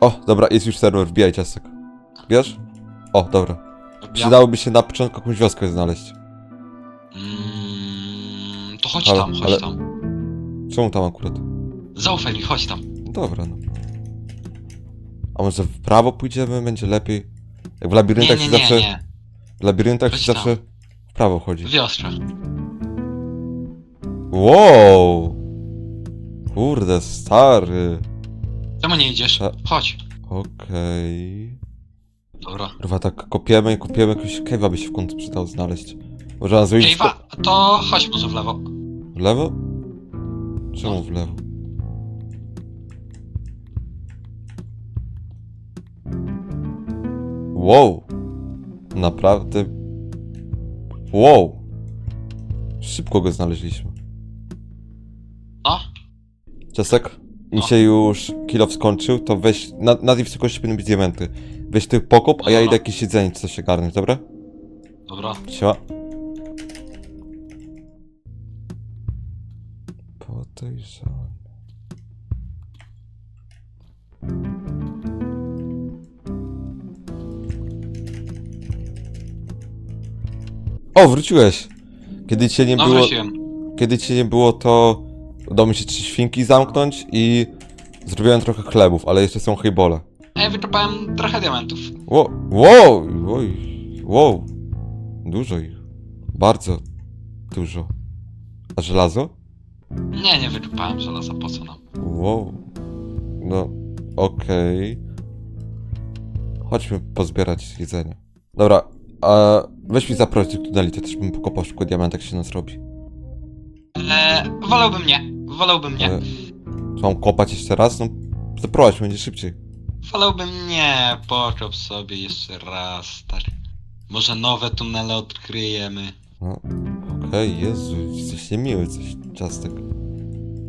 O, dobra, jest już serwer, wbijaj ciastek. Wiesz? O, dobra. Przydałoby się na początku jakąś wioskę znaleźć. Mm, to chodź Ale- tam, chodź ale- tam. Czemu tam akurat? Zaufaj mi, chodź tam. Dobra, no. A może w prawo pójdziemy? Będzie lepiej? Jak w Nie, labiryntach nie, się nie, zawsze... nie. W labiryntach Chodź się tam. zawsze w prawo chodzi. W wiostrze. Wow! Kurde, stary. Czemu nie idziesz? A- Chodź. Okej. Dobra. Kurwa, tak kopiemy i kopiemy jakiegoś cave'a by się w końcu przydało znaleźć. Może nas wyjść Kejwa, to chodź może w lewo. w lewo? Czemu w lewo? Wow! Naprawdę... Wow! Szybko go znaleźliśmy. No, Czasek, mi się już kilof skończył, to weź, na, na tej wysokości powinny być diamenty. Weź ty pokop, a ja Dobra. idę jakieś jedzenie, coś się garnąć, dobra? dobra. Siema. Podejrzany. O, wróciłeś! Kiedy cię nie było, kiedy cię nie było, to udało mi się trzy świnki zamknąć i zrobiłem trochę chlebów, ale jeszcze są hejbole. A ja wyczerpałem trochę diamentów. Wow, wow, wow. Dużo ich. Bardzo dużo. A żelazo? Nie, nie wyczerpałem żelaza, po co nam? Wow. No, okej. Chodźmy pozbierać jedzenie. Dobra, a weź mi zaproś tych tuneli, to też bym pokopał szybko diament, jak się nas robi. Eee, wolałbym nie. Wolałbym nie. E, czy mam kopać jeszcze raz? No, zaprowadź, będzie szybciej. Wolałbym nie. Poczop sobie jeszcze raz, stary. Może nowe tunele odkryjemy. No, okej, Jezu, jesteś niemiły, coś, ciastek.